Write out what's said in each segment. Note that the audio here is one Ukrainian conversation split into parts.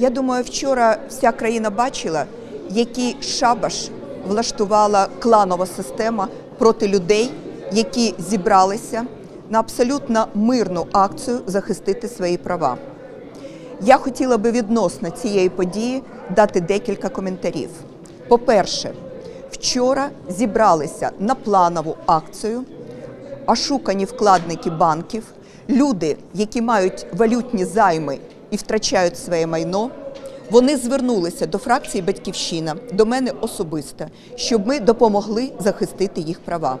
Я думаю, вчора вся країна бачила, який шабаш влаштувала кланова система проти людей, які зібралися на абсолютно мирну акцію захистити свої права. Я хотіла би відносно цієї події дати декілька коментарів. По-перше, вчора зібралися на планову акцію ошукані вкладники банків, люди, які мають валютні займи і втрачають своє майно. Вони звернулися до фракції Батьківщина, до мене особисто, щоб ми допомогли захистити їх права.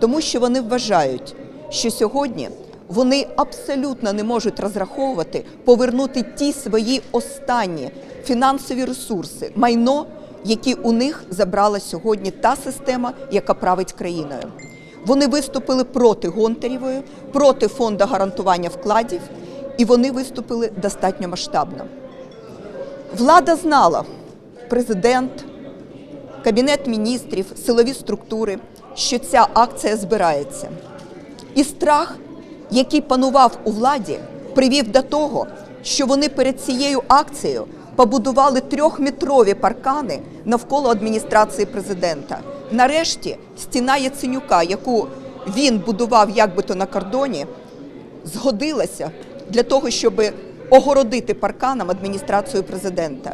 Тому що вони вважають, що сьогодні вони абсолютно не можуть розраховувати повернути ті свої останні фінансові ресурси, майно, які у них забрала сьогодні та система, яка править країною. Вони виступили проти Гонтарєвої, проти фонду гарантування вкладів, і вони виступили достатньо масштабно. Влада знала, президент, кабінет міністрів, силові структури, що ця акція збирається. І страх, який панував у владі, привів до того, що вони перед цією акцією побудували трьохметрові паркани навколо адміністрації президента. Нарешті стіна Яценюка, яку він будував як би то на кордоні, згодилася для того, щоб огородити парканом адміністрацію президента.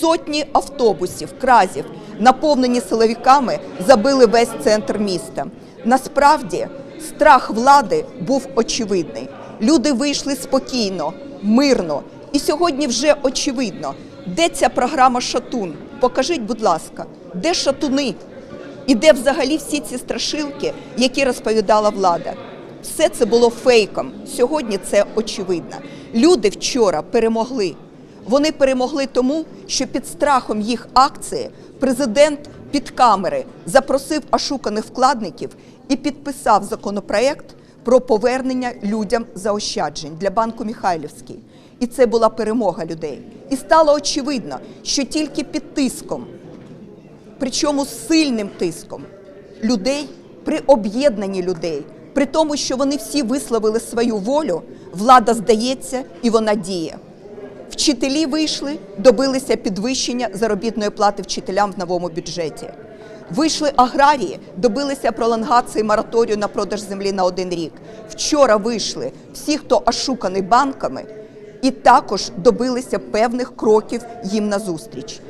Сотні автобусів, кразів, наповнені силовиками, забили весь центр міста. Насправді страх влади був очевидний. Люди вийшли спокійно, мирно. І сьогодні вже очевидно, де ця програма Шатун. Покажіть, будь ласка, де шатуни? І де взагалі всі ці страшилки, які розповідала влада? Все це було фейком. Сьогодні це очевидно. Люди вчора перемогли. Вони перемогли тому, що під страхом їх акції президент під камери запросив ошуканих вкладників і підписав законопроект про повернення людям заощаджень для банку Михайлівський. І це була перемога людей. І стало очевидно, що тільки під тиском причому сильним тиском людей при об'єднанні людей, при тому, що вони всі висловили свою волю, влада здається і вона діє. Вчителі вийшли, добилися підвищення заробітної плати вчителям в новому бюджеті. Вийшли аграрії, добилися пролонгації мораторію на продаж землі на один рік. Вчора вийшли всі, хто ошуканий банками, і також добилися певних кроків їм назустріч.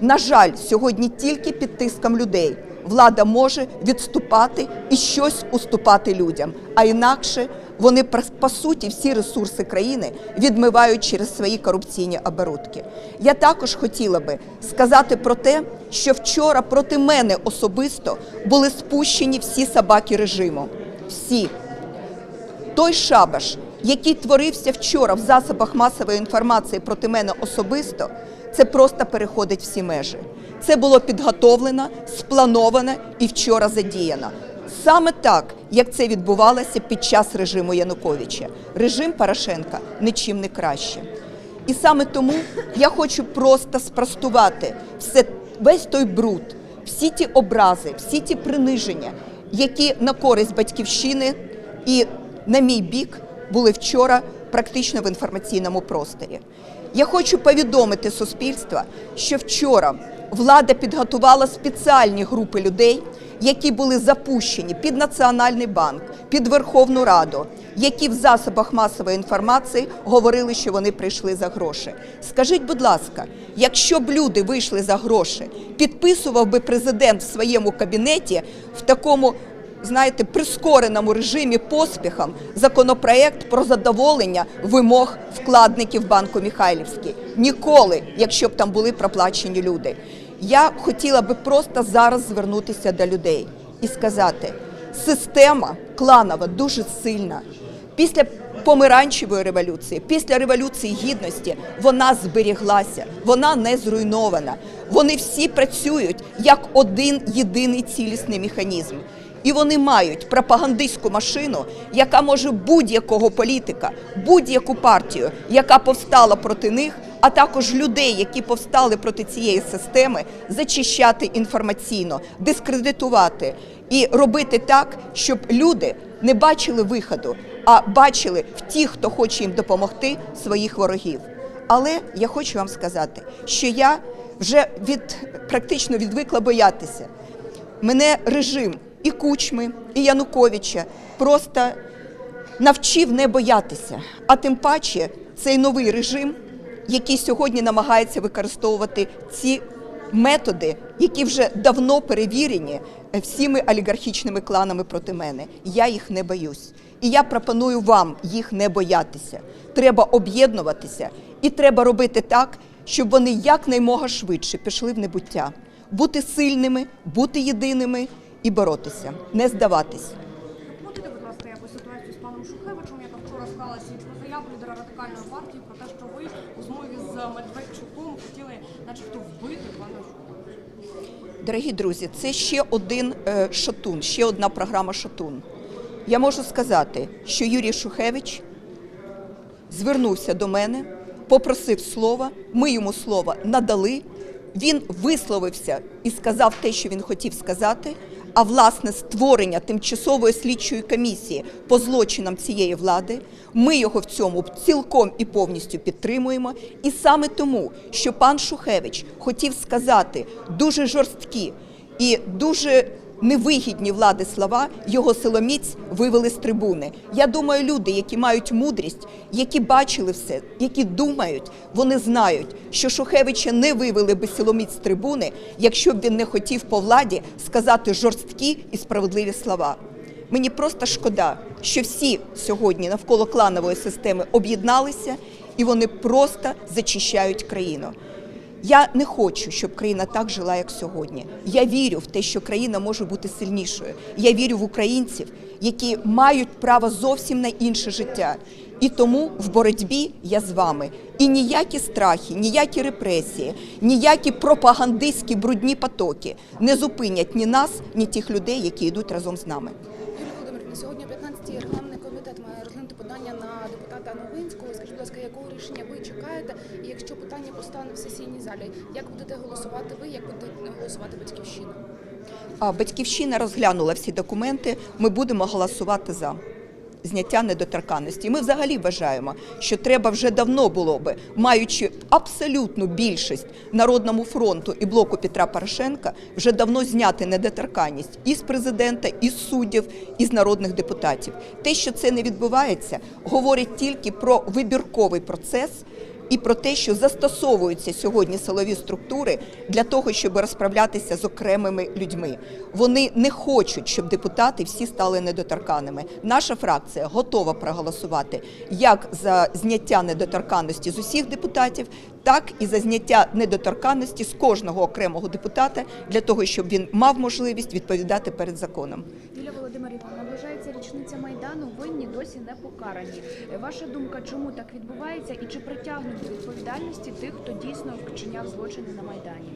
На жаль, сьогодні тільки під тиском людей влада може відступати і щось уступати людям. А інакше вони по суті всі ресурси країни відмивають через свої корупційні оборудки. Я також хотіла би сказати про те, що вчора проти мене особисто були спущені всі собаки режиму. Всі той шабаш, який творився вчора в засобах масової інформації проти мене особисто, це просто переходить всі межі. Це було підготовлено, сплановано і вчора задіяно. Саме так, як це відбувалося під час режиму Януковича. Режим Порошенка нічим не краще. І саме тому я хочу просто спростувати все, весь той бруд, всі ті образи, всі ті приниження, які на користь батьківщини і на мій бік були вчора практично в інформаційному просторі. Я хочу повідомити суспільство, що вчора влада підготувала спеціальні групи людей, які були запущені під Національний банк, під Верховну Раду, які в засобах масової інформації говорили, що вони прийшли за гроші. Скажіть, будь ласка, якщо б люди вийшли за гроші, підписував би президент в своєму кабінеті в такому знаєте, прискореному режимі поспіхом законопроект про задоволення вимог вкладників банку Михайлівський. Ніколи, якщо б там були проплачені люди. Я хотіла би просто зараз звернутися до людей і сказати: система кланова дуже сильна. Після помаранчевої революції, після революції гідності, вона зберіглася, вона не зруйнована. Вони всі працюють як один єдиний цілісний механізм. І вони мають пропагандистську машину, яка може будь-якого політика, будь-яку партію, яка повстала проти них, а також людей, які повстали проти цієї системи, зачищати інформаційно, дискредитувати і робити так, щоб люди не бачили виходу, а бачили в тих, хто хоче їм допомогти, своїх ворогів. Але я хочу вам сказати, що я вже від практично відвикла боятися. Мене режим і Кучми, і Януковича просто навчив не боятися. А тим паче цей новий режим, який сьогодні намагається використовувати ці методи, які вже давно перевірені всіми олігархічними кланами проти мене. Я їх не боюсь. І я пропоную вам їх не боятися. Треба об'єднуватися і треба робити так, щоб вони якнаймога швидше пішли в небуття, бути сильними, бути єдиними і боротися, не здаватись. Коментуйте, будь ласка, якось ситуацію з паном Шухевичем, яка вчора склалася і про заяву лідера радикальної партії про те, що ви у змові з Медведчуком хотіли, начебто, вбити пана Шухевича. Дорогі друзі, це ще один е, шатун, ще одна програма шатун. Я можу сказати, що Юрій Шухевич звернувся до мене, попросив слова, ми йому слово надали. Він висловився і сказав те, що він хотів сказати. А власне створення тимчасової слідчої комісії по злочинам цієї влади, ми його в цьому цілком і повністю підтримуємо. І саме тому, що пан Шухевич хотів сказати дуже жорсткі і дуже невигідні влади слова його силоміць вивели з трибуни. Я думаю, люди, які мають мудрість, які бачили все, які думають, вони знають, що Шухевича не вивели би силоміць з трибуни, якщо б він не хотів по владі сказати жорсткі і справедливі слова. Мені просто шкода, що всі сьогодні навколо кланової системи об'єдналися і вони просто зачищають країну. Я не хочу, щоб країна так жила, як сьогодні. Я вірю в те, що країна може бути сильнішою. Я вірю в українців, які мають право зовсім на інше життя. І тому в боротьбі я з вами. І ніякі страхи, ніякі репресії, ніякі пропагандистські брудні потоки не зупинять ні нас, ні тих людей, які йдуть разом з нами. Сьогодні о 15-й регламентний комітет має розглянути подання на депутата Новинського. Скажіть, будь ласка, якого рішення ви чекаєте? І якщо питання постане в сесійній залі, як будете голосувати ви, як буде голосувати батьківщина? Батьківщина розглянула всі документи. Ми будемо голосувати за зняття недоторканності. Ми взагалі вважаємо, що треба вже давно було би, маючи абсолютну більшість народному фронту і блоку Петра Порошенка, вже давно зняти недоторканність і з президента, і з суддів, і з народних депутатів. Те, що це не відбувається, говорить тільки про вибірковий процес і про те, що застосовуються сьогодні силові структури для того, щоб розправлятися з окремими людьми. Вони не хочуть, щоб депутати всі стали недоторканними. Наша фракція готова проголосувати як за зняття недоторканності з усіх депутатів, так і за зняття недоторканності з кожного окремого депутата для того, щоб він мав можливість відповідати перед законом. Юлія Володимирівна, майдану. Винні досі не покарані. Ваша думка, чому так відбувається, і чи притягнуть до відповідальності тих, хто дійсно вчиняв злочини на майдані?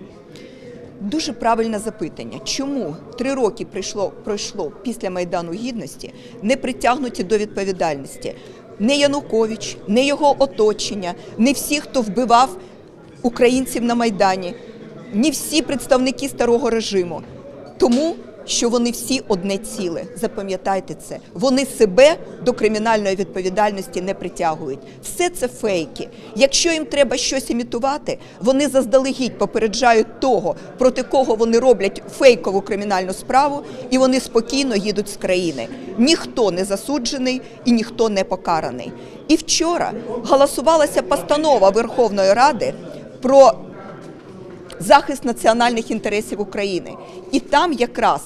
Дуже правильне запитання. Чому три роки прийшло пройшло після майдану гідності, не притягнуті до відповідальності? Не Янукович, не його оточення, не всі, хто вбивав українців на майдані, не всі представники старого режиму. Тому що вони всі одне ціле. Запам'ятайте це. Вони себе до кримінальної відповідальності не притягують. Все це фейки. Якщо їм треба щось імітувати, вони заздалегідь попереджають того, проти кого вони роблять фейкову кримінальну справу, і вони спокійно їдуть з країни. Ніхто не засуджений і ніхто не покараний. І вчора голосувалася постанова Верховної Ради про захист національних інтересів України. І там якраз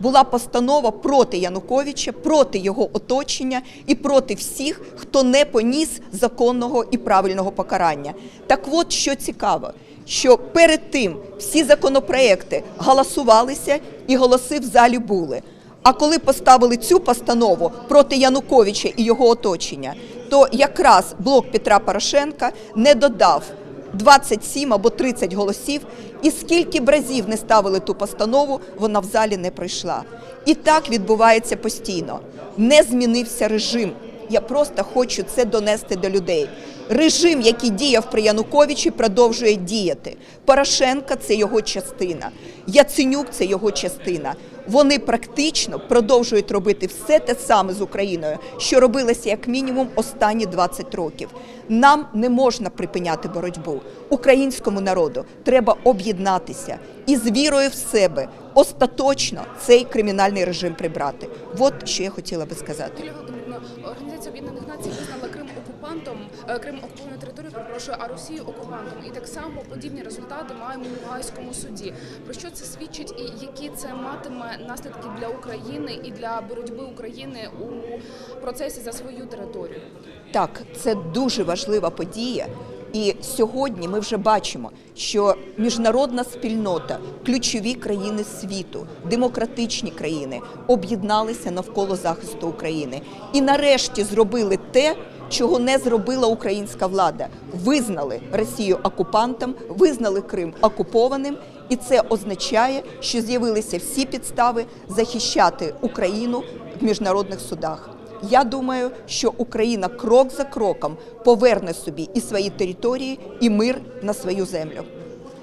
була постанова проти Януковича, проти його оточення і проти всіх, хто не поніс законного і правильного покарання. Так от що цікаво, що перед тим всі законопроекти голосувалися і голоси в залі були. А коли поставили цю постанову проти Януковича і його оточення, то якраз блок Петра Порошенка не додав 27 або 30 голосів, і скільки б разів не ставили ту постанову, вона в залі не пройшла. І так відбувається постійно. Не змінився режим. Я просто хочу це донести до людей. Режим, який діяв при Януковичі, продовжує діяти. Порошенка це його частина. Яценюк це його частина. Вони практично продовжують робити все те саме з Україною, що робилося як мінімум останні 20 років. Нам не можна припиняти боротьбу. Українському народу треба об'єднатися і з вірою в себе остаточно цей кримінальний режим прибрати. От що я хотіла би сказати. Організація Об'єднаних Націй визнала Крим окупантом, е, Крим окупованою територією, перепрошую, а Росію окупантом. І так само подібні результати маємо у гайському суді. Про що це свідчить і які це матиме наслідки для України і для боротьби України у процесі за свою територію? Так, це дуже важлива подія. І сьогодні ми вже бачимо, що міжнародна спільнота, ключові країни світу, демократичні країни об'єдналися навколо захисту України і нарешті зробили те, чого не зробила українська влада. Визнали Росію окупантом, визнали Крим окупованим, і це означає, що з'явилися всі підстави захищати Україну в міжнародних судах. Я думаю, що Україна крок за кроком поверне собі і свої території, і мир на свою землю.